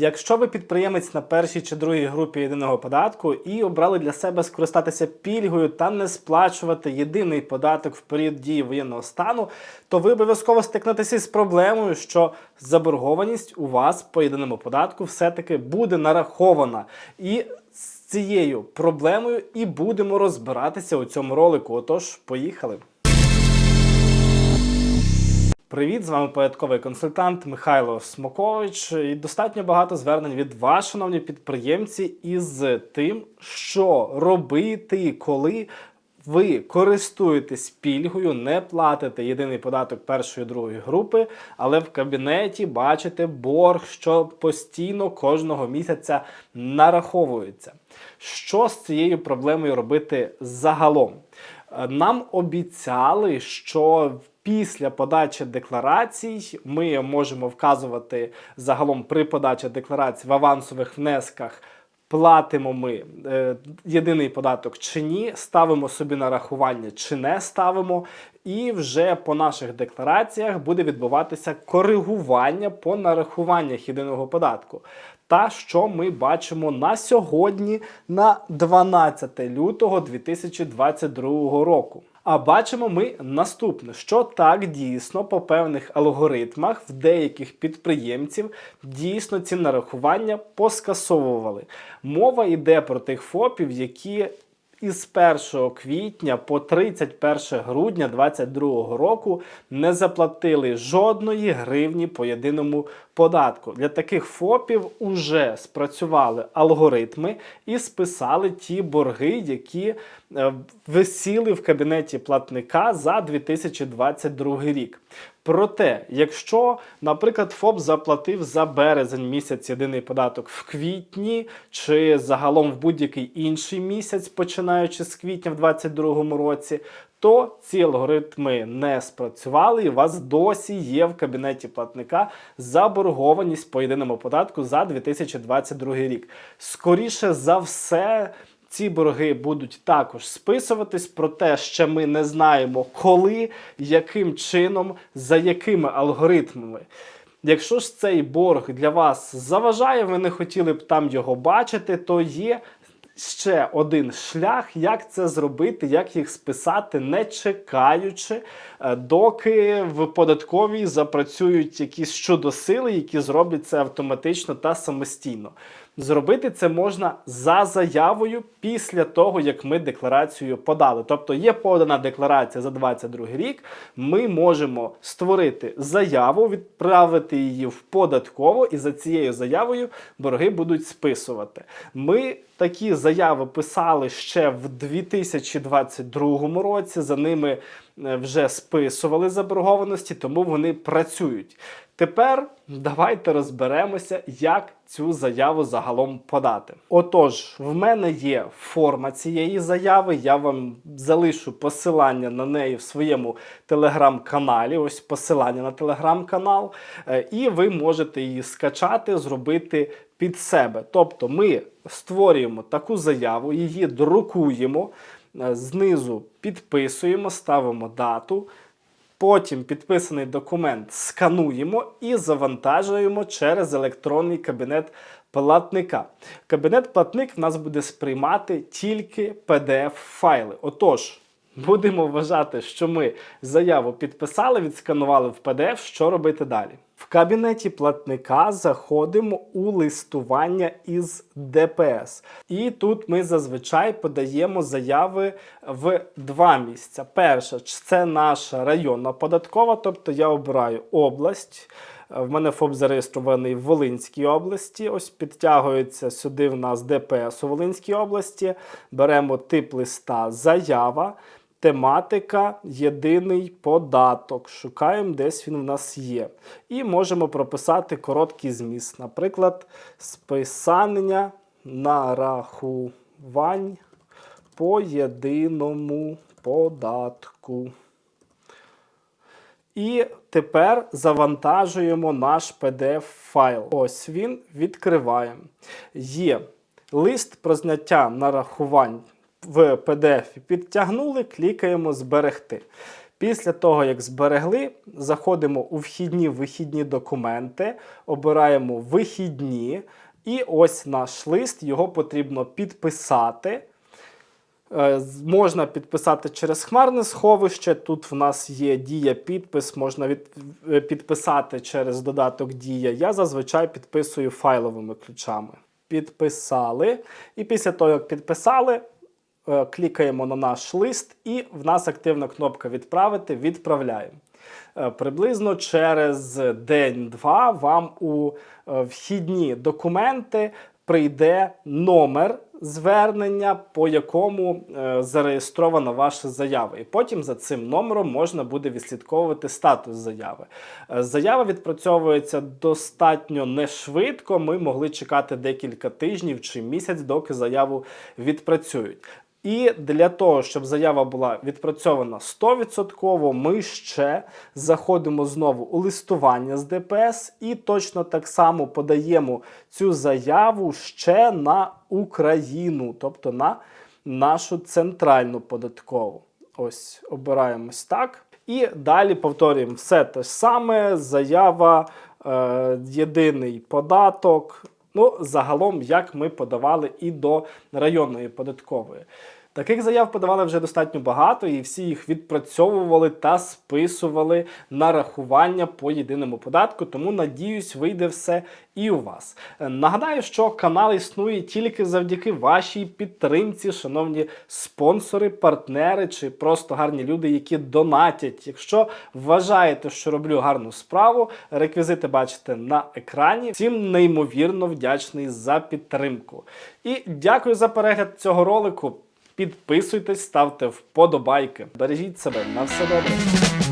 Якщо ви підприємець на першій чи другій групі єдиного податку і обрали для себе скористатися пільгою та не сплачувати єдиний податок в період дії воєнного стану, то ви обов'язково стикнетеся з проблемою, що заборгованість у вас по єдиному податку все-таки буде нарахована. І з цією проблемою і будемо розбиратися у цьому ролику. Отож, поїхали. Привіт, з вами порядковий консультант Михайло Смокович. І достатньо багато звернень від вас, шановні підприємці, із тим, що робити, коли ви користуєтесь пільгою, не платите єдиний податок першої другої групи, але в кабінеті бачите борг, що постійно кожного місяця нараховується. Що з цією проблемою робити загалом? Нам обіцяли, що після подачі декларацій ми можемо вказувати загалом при подачі декларацій в авансових внесках. Платимо ми е, єдиний податок чи ні, ставимо собі на рахування чи не ставимо, і вже по наших деклараціях буде відбуватися коригування по нарахуваннях єдиного податку. Та що ми бачимо на сьогодні, на 12 лютого 2022 року. А бачимо ми наступне, що так дійсно по певних алгоритмах в деяких підприємців дійсно ці нарахування поскасовували. Мова йде про тих ФОПів, які із 1 квітня по 31 грудня 2022 року не заплатили жодної гривні по єдиному податку. Для таких ФОПів уже спрацювали алгоритми і списали ті борги, які е, висіли в кабінеті платника за 2022 рік. Проте, якщо, наприклад, ФОП заплатив за березень місяць єдиний податок в квітні, чи загалом в будь-який інший місяць, починаючи з квітня в 2022 році, то ці алгоритми не спрацювали, і у вас досі є в кабінеті платника заборгованість по єдиному податку за 2022 рік. Скоріше за все. Ці борги будуть також списуватись, проте ще ми не знаємо, коли, яким чином, за якими алгоритмами. Якщо ж цей борг для вас заважає, ви не хотіли б там його бачити, то є ще один шлях, як це зробити, як їх списати, не чекаючи, е, доки в податковій запрацюють якісь чудосили, які зроблять це автоматично та самостійно. Зробити це можна за заявою після того, як ми декларацію подали. Тобто є подана декларація за 22 рік. Ми можемо створити заяву, відправити її в податково, і за цією заявою борги будуть списувати. Ми такі заяви писали ще в 2022 році. За ними е, вже списували заборгованості, тому вони працюють. Тепер давайте розберемося, як цю заяву загалом подати. Отож, в мене є форма цієї заяви. Я вам залишу посилання на неї в своєму телеграм-каналі. Ось посилання на телеграм-канал, Е, і ви можете її скачати, зробити під себе. Тобто, ми створюємо таку заяву, її друкуємо, е, знизу підписуємо, ставимо дату. Потім підписаний документ скануємо і завантажуємо через електронний кабінет платника. Кабінет платник в нас буде сприймати тільки PDF-файли. Отож, будемо вважати, що ми заяву підписали, відсканували в PDF. Що робити далі? В кабінеті платника заходимо у листування із ДПС. І тут ми зазвичай подаємо заяви в два місця. Перше, це наша районна податкова, тобто я обираю область. В мене ФОП зареєстрований в Волинській області. Ось підтягується сюди в нас ДПС у Волинській області. Беремо тип листа заява. Тематика єдиний податок. Шукаємо, десь він в нас є. І можемо прописати короткий зміст. Наприклад, списання нарахувань по єдиному податку. І тепер завантажуємо наш PDF-файл. Ось він, відкриваємо. Є лист про зняття нарахувань в PDF підтягнули, клікаємо Зберегти. Після того, як зберегли, заходимо у вхідні вихідні документи, обираємо вихідні, і ось наш лист, його потрібно підписати. Е, Можна підписати через хмарне сховище. Тут в нас є дія підпис, можна від, е, підписати через додаток Дія. Я зазвичай підписую файловими ключами. Підписали. І після того, як підписали, клікаємо на наш лист, і в нас активна кнопка Відправити. Відправляємо. Е, Приблизно через день-два вам у е, вхідні документи прийде номер звернення, по якому е, зареєстрована ваша заява. І потім за цим номером можна буде відслідковувати статус заяви. Е, Заява відпрацьовується достатньо не швидко. Ми могли чекати декілька тижнів чи місяць, доки заяву відпрацюють. І для того, щоб заява була відпрацьована 100%, ми ще заходимо знову у листування з ДПС і точно так само подаємо цю заяву ще на Україну, тобто на нашу центральну податкову. Ось обираємось так. І далі повторюємо все те ж саме: заява, е, єдиний податок. Ну, загалом, як ми подавали і до районної податкової. Таких заяв подавали вже достатньо багато, і всі їх відпрацьовували та списували на рахування по єдиному податку. Тому надіюсь, вийде все і у вас. Нагадаю, що канал існує тільки завдяки вашій підтримці, шановні спонсори, партнери чи просто гарні люди, які донатять. Якщо вважаєте, що роблю гарну справу, реквізити бачите на екрані. Всім неймовірно вдячний за підтримку. І дякую за перегляд цього ролику. Підписуйтесь, ставте вподобайки. Бережіть себе на все добре.